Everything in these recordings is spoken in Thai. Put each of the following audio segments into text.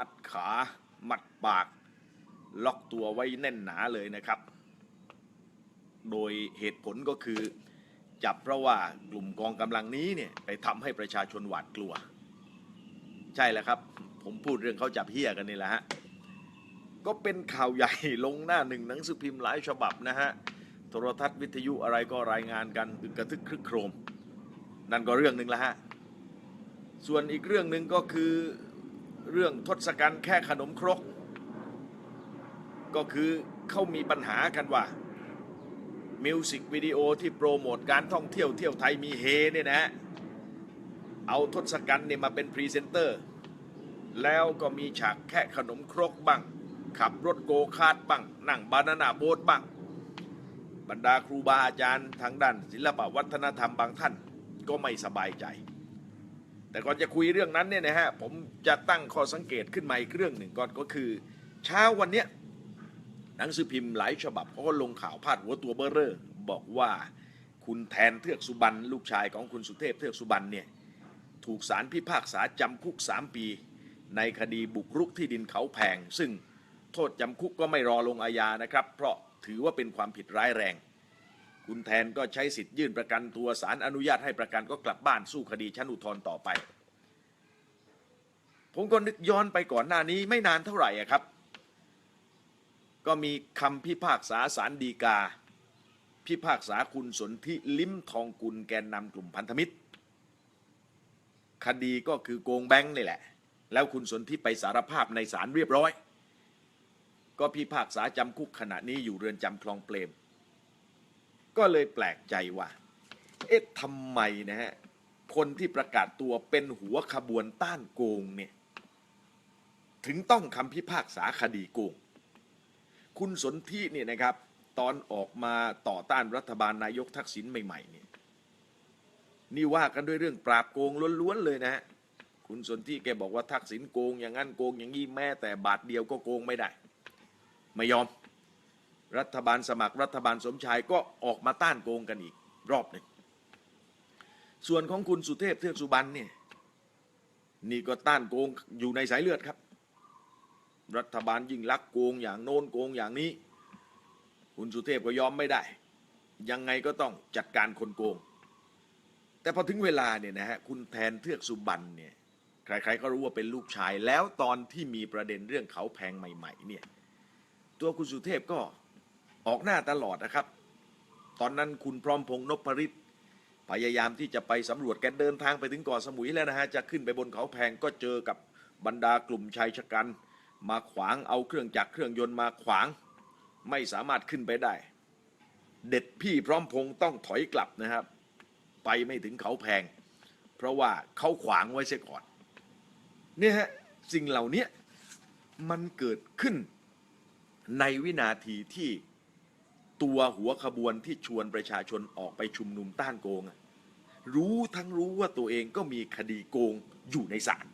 มัดขา มัดปาก ล็อกตัวไว้แน่นหนาเลยนะครับ โดยเหตุผลก็คือ จับเพราะว่ากลุ่มกองกำลังนี้เนี่ยไปทำให้ประชาชนหวาดกลัว ใช่แล้วครับ ผมพูดเรื่องเขาจับเฮียกันนี่แหละฮะก็เป็นข่าวใหญ่ลงหน้าหนึ่งหนังสือพิมพ์หลายฉบับนะฮะ โทรทัศน์วิทยุอะไรก็รายงานกันอึกกระทึกครึกโครม นั่นก็เรื่องหนึ่งละฮะ ส่วนอีกเรื่องหนึ่งก็คือ เรื่องทศกัณฐ์แค่ขนมครก ก็คือเขามีปัญหากันว่ามิวสิกวิดีโอที่โปรโมทการท่องเที่ยวเที่ยวไทยมีเฮเนี่ยนะฮะเอาทศกัณฐ์เนี่ยมาเป็นพรีเซนเตอร์ แล้วก็มีฉากแค่ขนมครกบ้าง ขับรถโกคาร์ทบ้าง นั่งบานานาโบ๊ทบ้าง บรรดาครูบาอาจารย์ทางด้านศิลปวัฒนธรรมบางท่านก็ไม่สบายใจ แต่ก่อนจะคุยเรื่องนั้นเนี่ยนะฮะผมจะตั้งข้อสังเกตขึ้นมาอีกเรื่องหนึ่งก่อนก็คือ เช้าวันเนี้ยหนังสือพิมพ์หลายฉบับเขาก็ลงข่าวพาดหัวตัวเบอร์เรอร์บอกว่าคุณแทนเทือกสุบรรณลูกชายของคุณสุเทพเทือกสุบรรณเนี่ยถูกศาลพิพากษาจำคุก 3 ปี ในคดีบุกรุกที่ดินเขาแพง ซึ่งโทษจำคุกก็ไม่รอลงอาญานะครับ เพราะถือว่าเป็นความผิดร้ายแรง คุณแทนก็ใช้สิทธิ์ยื่นประกันตัวศาลอนุญาตให้ประกันก็กลับบ้านสู้คดีชั้นอุทธรณ์ต่อไป ผมก็นึกย้อนไปก่อนหน้านี้ไม่นานเท่าไหร่ครับ ก็มีคำพิพากษาศาลฎีกา พิพากษาคุณสนธิลิ้มทองกุลแกนนำกลุ่มพันธมิตร คดีก็คือโกงแบงค์นี่แหละ แล้วคุณสนธิไปสารภาพในศาลเรียบร้อย ก็พิพากษาจำคุกขณะนี้อยู่เรือนจำคลองเปรม ก็เลยแปลกใจว่า เอ๊ะทำไมนะฮะ คนที่ประกาศตัวเป็นหัวขบวนต้านโกงเนี่ย ถึงต้องคำพิพากษาคดีโกง คุณสนธิเนี่ยนะครับ ตอนออกมาต่อต้านรัฐบาลนายกทักษิณใหม่ๆเนี่ยนี่ว่ากันด้วยเรื่องปราบโกงล้วนๆเลยนะฮะคุณสนธิแกบอกว่าทักษิณโกงอย่างนั้นโกงอย่างนี้แม้แต่บาทเดียวก็โกงไม่ได้ ไม่ยอม รัฐบาลสมัครรัฐบาลสมชายก็ออกมาต้านโกงกันอีกรอบหนึ่งส่วนของคุณสุเทพเทือกสุบรรณเนี่ยนี่ก็ต้านโกงอยู่ในสายเลือดครับ รัฐบาลยิ่งลักโกงอย่างโน้นโกงอย่างนี้ คุณสุเทพก็ยอมไม่ได้ ยังไงก็ต้องจัดการคนโกง แต่พอถึงเวลาเนี่ยนะฮะคุณแทนเทือกสุบรรณเนี่ยใครๆก็รู้ว่าเป็นลูกชาย แล้วตอนที่มีประเด็นเรื่องเขาแพงใหม่ ๆ เนี่ย ตัวคุณสุเทพก็ ออกหน้าตลอดนะครับ ตอนนั้นคุณพร้อมพงษ์นพริตพยายามที่จะไปสำรวจแกเดินทางไปถึงเกาะสมุยแล้วนะฮะจะขึ้นไปบนเขาแพงก็เจอกับบรรดากลุ่มชายชะกัน มาขวางเอาเครื่องจักรเครื่องยนต์มาขวาง ไม่สามารถขึ้นไปได้ เด็ดพี่พร้อมพงษ์ต้องถอยกลับนะครับ ไปไม่ถึงเขาแพง เพราะว่าเขาขวางไว้เสียก่อนเนี่ยฮะสิ่งเหล่านี้มันเกิดขึ้นในวินาทีที่ ตัวหัวขบวนที่ชวนประชาชนออกไปชุมนุมต้านโกง รู้ทั้งรู้ว่าตัวเองก็มีคดีโกงอยู่ในศาล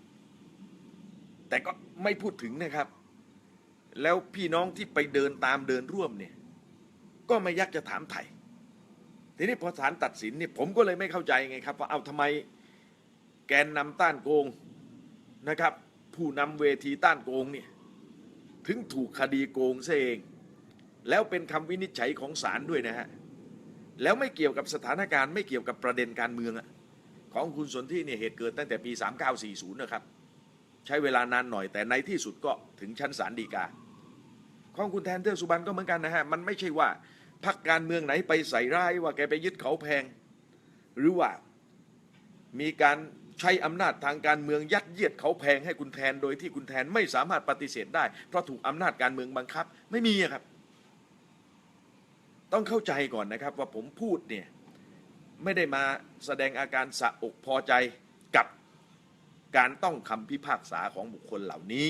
แต่ก็ไม่พูดถึงนะครับ แล้วพี่น้องที่ไปเดินตามเดินร่วมเนี่ย ก็ไม่ยักจะถามไถ่ทีนี้พอศาลตัดสินเนี่ยผมก็เลยไม่เข้าใจไงครับว่าเอาทำไมแกนนำต้านโกงนะครับ ผู้นำเวทีต้านโกงเนี่ยถึงถูกคดีโกงซะเอง แล้วเป็นคำวินิจฉัยของศาลด้วยนะฮะ แล้วไม่เกี่ยวกับสถานการณ์ไม่เกี่ยวกับประเด็นการเมืองของคุณสนธิเนี่ยเหตุเกิดตั้งแต่ปี 3940 นะครับ ใช้เวลานานหน่อยแต่ในที่สุดก็ถึงชั้นศาลฎีกา ของคุณแทนเทือกสุบรรณก็เหมือนกันนะฮะ มันไม่ใช่ว่าพรรคการเมืองไหนไปใส่ร้ายว่าแกไปยึดเขาแพง หรือว่ามีการใช้อำนาจทางการเมืองยัดเยียดเขาแพงให้คุณแทนโดยที่คุณแทนไม่สามารถปฏิเสธได้ เพราะถูกอำนาจการเมืองบังคับไม่มีอะครับ ต้องเข้าใจก่อนนะครับว่าผมพูดเนี่ยไม่ได้มาแสดงอาการสะอกพอใจกับการต้องคำพิพากษาของบุคคลเหล่านี้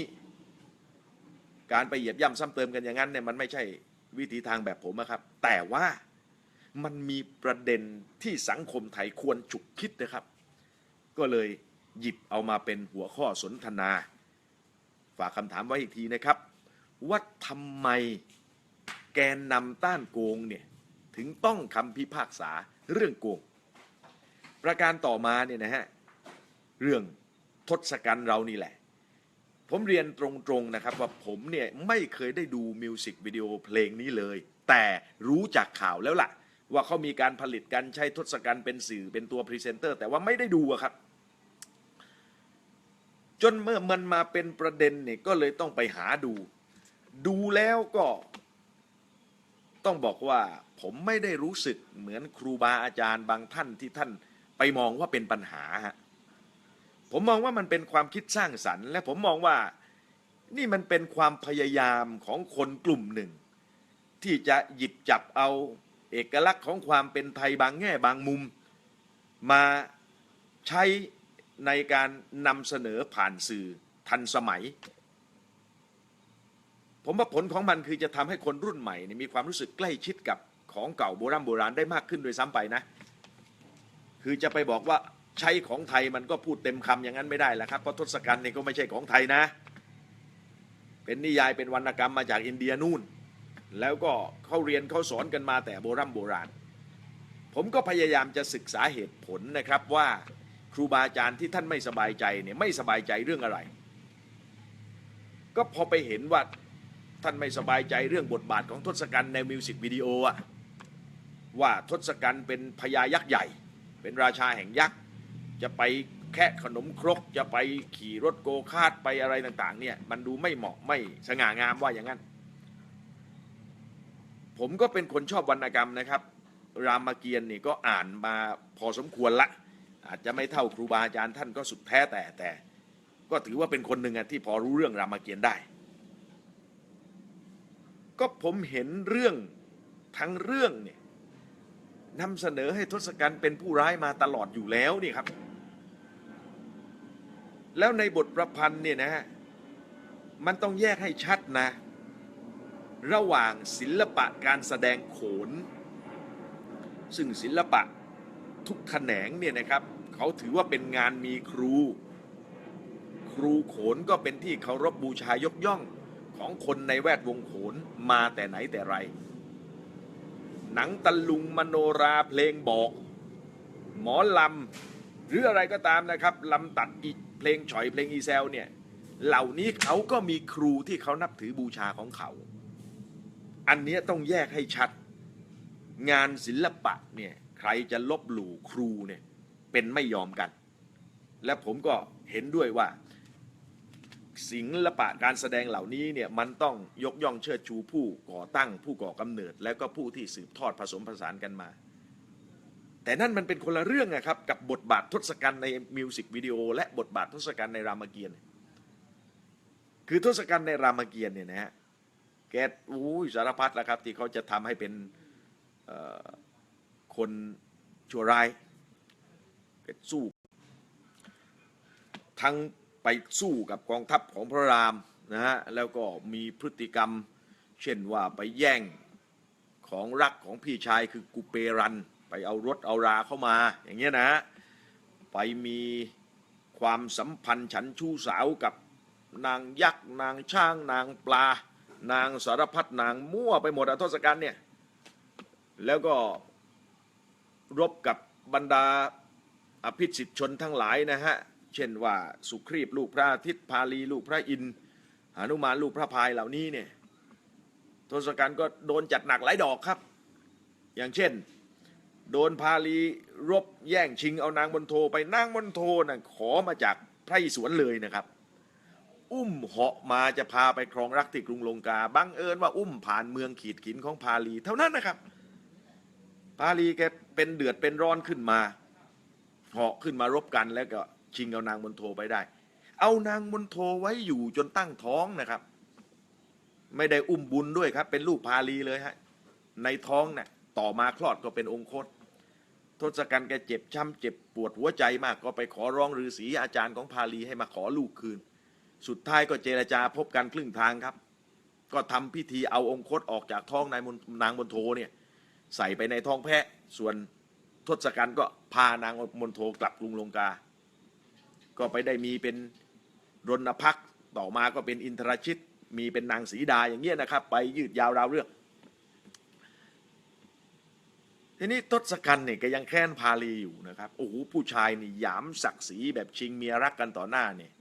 การไปเหยียบย่ำซ้ำเติมกันอย่างนั้นเนี่ยมันไม่ใช่วิธีทางแบบผมนะครับ แต่ว่ามันมีประเด็นที่สังคมไทยควรฉุกคิดนะครับ ก็เลยหยิบเอามาเป็นหัวข้อสนทนา ฝากคำถามไว้อีกทีนะครับ ว่าทำไม แกนนำต้านโกงเนี่ยถึงต้องคำพิพากษาเรื่องโกง ประการต่อมาเนี่ยนะฮะเรื่องทศกัณฐ์เรานี่แหละ ผมเรียนตรงๆนะครับว่าผมเนี่ยไม่เคยได้ดูมิวสิกวิดีโอเพลงนี้เลย แต่รู้จากข่าวแล้วล่ะ ว่าเขามีการผลิตกันใช้ทศกัณฐ์เป็นสื่อเป็นตัวพรีเซนเตอร์ แต่ว่าไม่ได้ดูอะครับ จนเมื่อมันมาเป็นประเด็นเนี่ยก็เลยต้องไปหาดู ดูแล้วก็ ต้องบอกว่าผมไม่ได้รู้สึกเหมือนครูบาอาจารย์บางท่านที่ท่านไปมองว่าเป็นปัญหาฮะผมมองว่ามันเป็นความคิดสร้างสรรค์ และผมมองว่านี่มันเป็นความพยายามของคนกลุ่มหนึ่ง ที่จะหยิบจับเอาเอกลักษณ์ของความเป็นไทยบางแง่บางมุม มาใช้ในการนำเสนอผ่านสื่อทันสมัย ผมว่าผลของมันคือจะทำให้คนรุ่นใหม่เนี่ยมีความรู้สึกใกล้ชิดกับของเก่าโบราณโบราณได้มากขึ้นโดยซ้ำไปนะ คือจะไปบอกว่าใช้ของไทยมันก็พูดเต็มคำอย่างนั้นไม่ได้แล้วครับเพราะทศกัณฐ์เนี่ยก็ไม่ใช่ของไทยนะ เป็นนิยายเป็นวรรณกรรมมาจากอินเดียนู่น แล้วก็เขาเรียนเขาสอนกันมาแต่โบราณโบราณ ผมก็พยายามจะศึกษาเหตุผลนะครับว่าครูบาอาจารย์ที่ท่านไม่สบายใจเนี่ยไม่สบายใจเรื่องอะไร ก็พอไปเห็นว่า ท่านไม่สบายใจเรื่องบทบาทของทศกัณฐ์ในมิวสิกวิดีโออะว่าทศกัณฐ์เป็นพญายักษ์ใหญ่ เป็นราชาแห่งยักษ์จะไปแค่ขนมครกจะไปขี่รถโกคาร์ทไปอะไรต่างๆเนี่ยมันดูไม่เหมาะไม่สง่างามว่าอย่างนั้น ผมก็เป็นคนชอบวรรณกรรมนะครับ รามเกียรติ์นี่ก็อ่านมาพอสมควรละ อาจจะไม่เท่าครูบาอาจารย์ท่านก็สุดแท้แต่แต่ ก็ถือว่าเป็นคนหนึ่งที่พอรู้เรื่องรามเกียรติ์ได้ ก็ผมเห็นเรื่องทั้งเรื่องเนี่ยนำเสนอให้ทศกัณฐ์เป็นผู้ร้ายมาตลอดอยู่แล้วนี่ครับ แล้วในบทประพันธ์เนี่ยนะฮะมันต้องแยกให้ชัดนะ ระหว่างศิลปะการแสดงโขน ซึ่งศิลปะทุกแขนงเนี่ยนะครับ เขาถือว่าเป็นงานมีครู ครูโขนก็เป็นที่เคารพบูชายกย่อง ของคนในแวดวงโขนมาแต่ไหนแต่ไร หนังตะลุงมโนราเพลงบอก หมอลำ หรืออะไรก็ตามนะครับลำตัดอีเพลงฉอยเพลงอีแซวเนี่ยเหล่านี้เขาก็มีครูที่เขานับถือบูชาของเขา อันนี้ต้องแยกให้ชัด งานศิลปะเนี่ยใครจะลบหลู่ครูเนี่ยเป็นไม่ยอมกัน และผมก็เห็นด้วยว่า ศิลปะการแสดงเหล่านี้เนี่ยมันต้องยกย่องเชิดชูผู้ก่อตั้งผู้ก่อกำเนิด แล้วก็ผู้ที่สืบทอดผสมผสานกันมา แต่นั่นมันเป็นคนละเรื่องนะครับกับบทบาททศกัณฐ์ในมิวสิกวิดีโอและบทบาททศกัณฐ์ในรามเกียรติ์คือทศกัณฐ์ในรามเกียรติ์เนี่ยนะฮะแกอู้สารพัดแล้วครับที่เขาจะทำให้เป็นคนชั่วร้ายแกสู้ทั้ง ไปสู้กับกองทัพของพระรามนะฮะแล้วก็มีพฤติกรรม เช่นว่าไปแย่งของรักของพี่ชายคือกุเปรัน ไปเอารถเอาราเข้ามาอย่างเงี้ยนะฮะไปมีความสัมพันธ์ฉันชู้สาวกับนางยักษ์นางช่าง นางปลา นางสารพัดนางมั่วไปหมดอะทศกัณฐ์เนี่ยแล้วก็รบกับบรรดาอภิสิทธิชนทั้งหลายนะฮะ เช่นว่าสุครีบลูกพระอาทิตย์พาลีลูกพระอินทร์หนุมานลูกพระพายเหล่านี้เนี่ยทศกัณฐ์ก็โดนจัดหนักหลายดอกครับ อย่างเช่น โดนพาลีรบแย่งชิงเอานางมณโทไปนางมณโทน่ะขอมาจากไพร่สวนเลยนะครับ อุ้มเหาะมาจะพาไปครองรักที่กรุงลงกาบังเอิญว่าอุ้มผ่านเมืองขีดขินของพาลีเท่านั้นนะครับ พาลีแกเป็นเดือดเป็นร้อนขึ้นมาเหาะขึ้นมารบกันแล้วก็ ชิงเอานางมณโทไปได้ เอานางมณโทไว้อยู่จนตั้งท้องนะครับ ไม่ได้อุ้มบุญด้วยครับ เป็นลูกพาลีเลยฮะในท้องเนี่ยต่อมาคลอดก็เป็นองคตทศกัณฐ์แกเจ็บช้ำเจ็บปวดหัวใจมากก็ไปขอร้องฤาษีอาจารย์ของพาลีให้มาขอลูกคืน สุดท้ายก็เจรจาพบกันครึ่งทางครับ ก็ทำพิธีเอาองคตออกจากท้องนายมนนางมณโทเนี่ยใส่ไปในท้องแพะ ส่วนทศกัณฐ์ก็พานางมณโทกลับกรุงลงกา ก็ไปได้มีเป็นรณพักต่อมาก็เป็นอินทรชิต มีเป็นนางสีดาอย่างเงี้ยนะครับ ไปยืดยาวราวเรื่องทีนี้ทศกัณฐ์เนี่ยก็ยังแค้นพาลีอยู่นะครับโอ้โหผู้ชายนี่หยามศักดิ์ศรีแบบชิงเมียรักกันต่อหน้าเนี่ย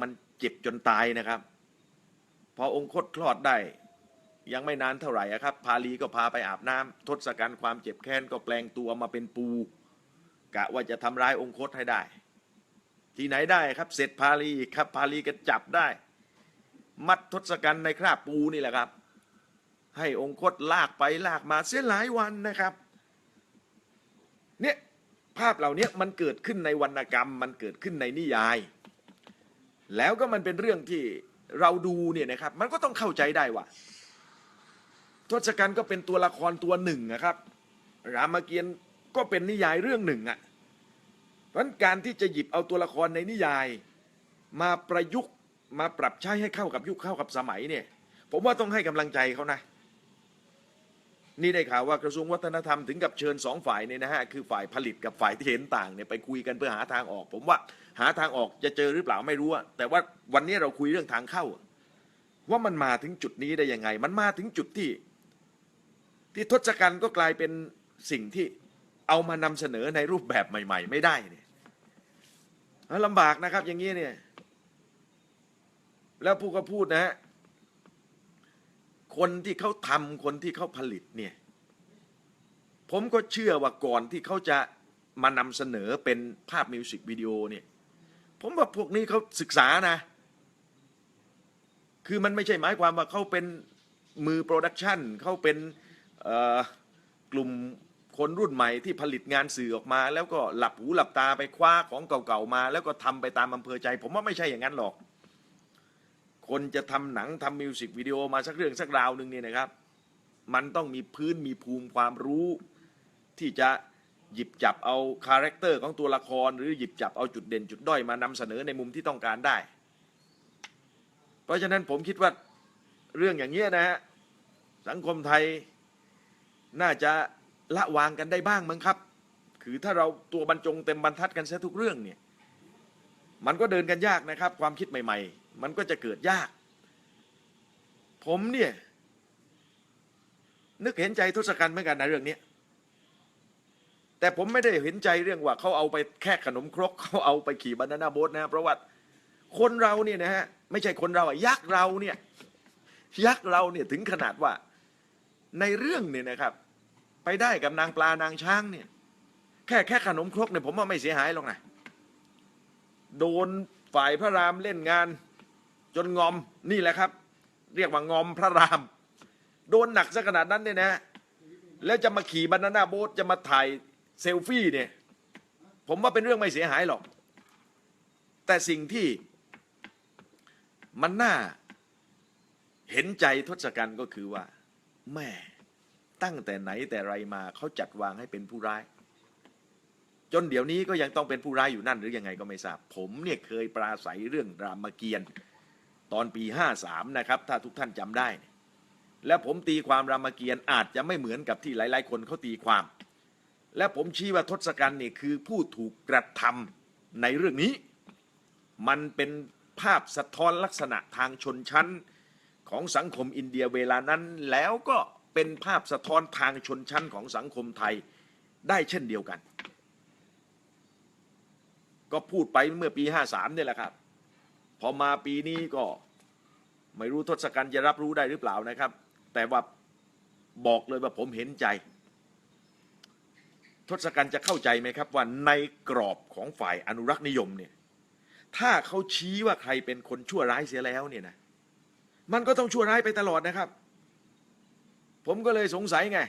มันเจ็บจนตายนะครับ พอองคตคลอดได้ ยังไม่นานเท่าไหร่ครับ พาลีก็พาไปอาบน้ำทศกัณฐ์ความเจ็บแค้นก็แปลงตัวมาเป็นปู กะว่าจะทำร้ายองคตให้ได้ ที่ไหนได้ครับ เสร็จพาลีครับพาลีก็จับได้ มัดทศกัณฐ์ในคราบปูนี่แหละครับ ให้องคตลากไปลากมาเสียหลายวันนะครับเนี่ยภาพเหล่านี้มันเกิดขึ้นในวรรณกรรม มันเกิดขึ้นในนิยาย แล้วก็มันเป็นเรื่องที่เราดูเนี่ยนะครับ มันก็ต้องเข้าใจได้ว่าทศกัณฐ์ก็เป็นตัวละครตัวหนึ่งนะครับ รามเกียรติ์ก็เป็นนิยายเรื่องหนึ่งอะ่ะ เพราะฉะนั้นการที่จะหยิบเอาตัวละครในนิยาย มาประยุกต์มาปรับใช้ให้เข้ากับยุคเข้ากับสมัยเนี่ย ผมว่าต้องให้กำลังใจเขานะ นี่ได้ข่าวว่ากระทรวงวัฒนธรรมถึงกับเชิญสองฝ่ายเนี่ยนะฮะคือฝ่ายผลิตกับฝ่ายที่เห็นต่างเนี่ยไปคุยกันเพื่อหาทางออก ผมว่าหาทางออกจะเจอหรือเปล่าไม่รู้อะแต่ว่าวันนี้เราคุยเรื่องทางเข้า ว่ามันมาถึงจุดนี้ได้ยังไง มันมาถึงจุดที่ ที่ทศกัณฐ์ก็กลายเป็นสิ่งที่เอามานำเสนอในรูปแบบใหม่ ๆ ไม่ได้เนี่ย ลำบากนะครับ อย่างนี้เนี่ย แล้วผู้ก็พูดนะฮะคนที่เขาทำคนที่เขาผลิตเนี่ย ผมก็เชื่อว่าก่อนที่เขาจะมานำเสนอเป็นภาพมิวสิกวิดีโอเนี่ย ผมว่าพวกนี้เขาศึกษานะ คือมันไม่ใช่หมายความว่าเขาเป็นมือโปรดักชันเขาเป็นกลุ่ม คนรุ่นใหม่ที่ผลิตงานสื่อออกมา แล้วก็หลับหูหลับตาไปคว้าของเก่าๆมา แล้วก็ทำไปตามอำเภอใจ ผมว่าไม่ใช่อย่างนั้นหรอก คนจะทำหนังทำมิวสิกวิดีโอมาสักเรื่องสักราวหนึ่งเนี่ยนะครับ มันต้องมีพื้นมีภูมิความรู้ ที่จะหยิบจับเอาคาแรคเตอร์ของตัวละคร หรือหยิบจับเอาจุดเด่นจุดด้อยมานำเสนอในมุมที่ต้องการได้ เพราะฉะนั้นผมคิดว่าเรื่องอย่างนี้ยนะฮะสังคมไทยน่าจะ ละวางกันได้บ้างมั้งครับ คือถ้าเราตัวบรรจงเต็มบรรทัดกันเสียทุกเรื่องเนี่ย มันก็เดินกันยากนะครับ ความคิดใหม่ ๆ มันก็จะเกิดยาก ผมเนี่ย นึกเห็นใจทศกัณฐ์เหมือนกันในะเรื่องนี้แต่ผมไม่ได้เห็นใจเรื่องว่าเขาเอาไปแค่ขนมครกเขาเอาไปขี่บานาน่าโบ๊ทนะเพราะว่าคนเราเนี่ยนะฮะไม่ใช่คนเราอะยักษ์เราเนี่ยยักษ์เราเนี่ยถึงขนาดว่าในเรื่องเนี่ยนะครับ ไปได้กับนางปลานางช้างเนี่ย แค่แค่ขนมครกเนี่ยผมว่าไม่เสียหายหรอกนะโดนฝ่ายพระรามเล่นงาน จนงอมนี่แหละครับ เรียกว่างอมพระราม โดนหนักซะขนาดนั้นเนี่ยนะ แล้วจะมาขี่บานาน่าโบ๊ทจะมาถ่ายเซลฟี่เนี่ย ผมว่าเป็นเรื่องไม่เสียหายหรอก แต่สิ่งที่มันน่าเห็นใจทศกัณฐ์ก็คือว่าแม่ ตั้งแต่ไหนแต่ไรมาเขาจัดวางให้เป็นผู้ร้าย จนเดี๋ยวนี้ก็ยังต้องเป็นผู้ร้ายอยู่นั่นหรือยังไงก็ไม่ทราบ ผมเนี่ยเคยปราศัยเรื่องรามเกียรติ์ตอนปี 53 นะครับ ถ้าทุกท่านจำได้ และผมตีความรามเกียรติ์อาจจะไม่เหมือนกับที่หลาย ๆ คนเขาตีความ และผมชี้ว่าทศกัณฐ์เนี่ยคือผู้ถูกกระทำในเรื่องนี้ มันเป็นภาพสะท้อนลักษณะทางชนชั้นของสังคมอินเดียเวลานั้นแล้วก็ เป็นภาพสะท้อนทางชนชั้นของสังคมไทยได้เช่นเดียวกัน ก็พูดไปเมื่อปี 53เนี่ยแหละครับ พอมาปีนี้ก็ไม่รู้ทศกัณฐ์จะรับรู้ได้หรือเปล่านะครับ แต่ว่าบอกเลยว่าผมเห็นใจ ทศกัณฐ์จะเข้าใจไหมครับว่าในกรอบของฝ่ายอนุรักษ์นิยมเนี่ยถ้าเขาชี้ว่าใครเป็นคนชั่วร้ายเสียแล้วเนี่ยนะมันก็ต้องชั่วร้ายไปตลอดนะครับ ผมก็เลยสงสัยไง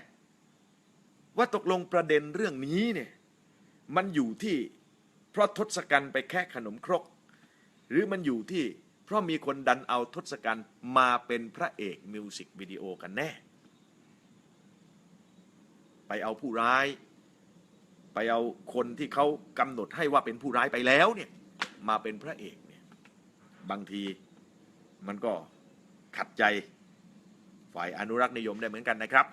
ว่าตกลงประเด็นเรื่องนี้เนี่ย มันอยู่ที่เพราะทศกัณฐ์ไปแค่ขนมครก หรือมันอยู่ที่เพราะมีคนดันเอาทศกัณฐ์มาเป็นพระเอกมิวสิกวิดีโอกันแน่ ไปเอาผู้ร้าย ไปเอาคนที่เขากำหนดให้ว่าเป็นผู้ร้ายไปแล้วเนี่ยมาเป็นพระเอกเนี่ยบางทีมันก็ขัดใจ ฝ่ายอนุรักษ์นิยมได้เหมือนกันนะครับ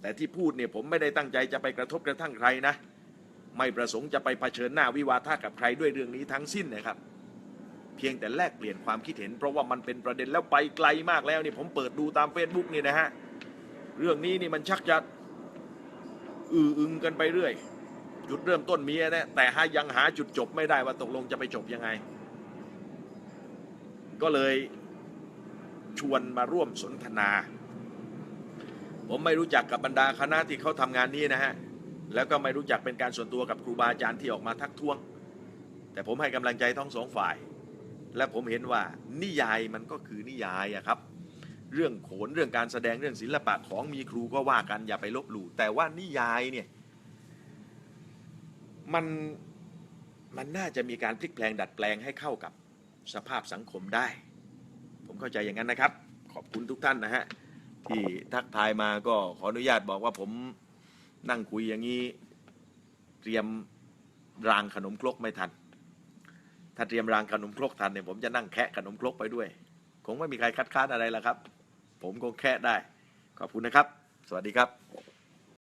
แต่ที่พูดเนี่ยผมไม่ได้ตั้งใจจะไปกระทบกระทั่งใครนะ ไม่ประสงค์จะไปเผชิญหน้าวิวาทะกับใครด้วยเรื่องนี้ทั้งสิ้นนะครับ เพียงแต่แลกเปลี่ยนความคิดเห็น เพราะว่ามันเป็นประเด็นแล้วไปไกลมากแล้วนี่ผมเปิดดูตาม Facebook นี่นะฮะเรื่องนี้นี่มันชักจะอืออึงกันไปเรื่อย จุดเริ่มต้นมีนะแต่หายังหาจุดจบไม่ได้ว่าตกลงจะไปจบยังไง ก็เลย ชวนมาร่วมสนทนา ผมไม่รู้จักกับบรรดาคณะที่เขาทำงานนี้นะฮะ แล้วก็ไม่รู้จักเป็นการส่วนตัวกับครูบาอาจารย์ที่ออกมาทักท้วง แต่ผมให้กำลังใจทั้งสองฝ่าย และผมเห็นว่านิยายมันก็คือนิยายอะครับ เรื่องโขนเรื่องการแสดงเรื่องศิลปะของมีครูก็ว่ากันอย่าไปลบหลู่แต่ว่านิยายเนี่ยมันมันน่าจะมีการพลิกแปลงดัดแปลงให้เข้ากับสภาพสังคมได้ เข้าใจอย่างนั้นนะครับ ขอบคุณทุกท่านนะฮะที่ทักทายมาก็ขออนุญาตบอกว่าผมนั่งคุยอย่างนี้ เตรียมรางขนมครกไม่ทัน ถ้าเตรียมรางขนมครกทันเนี่ยผมจะนั่งแคะขนมครกไปด้วย คงไม่มีใครคัดค้านอะไรละครับ ผมคงแคะได้ ขอบคุณนะครับ สวัสดีครับ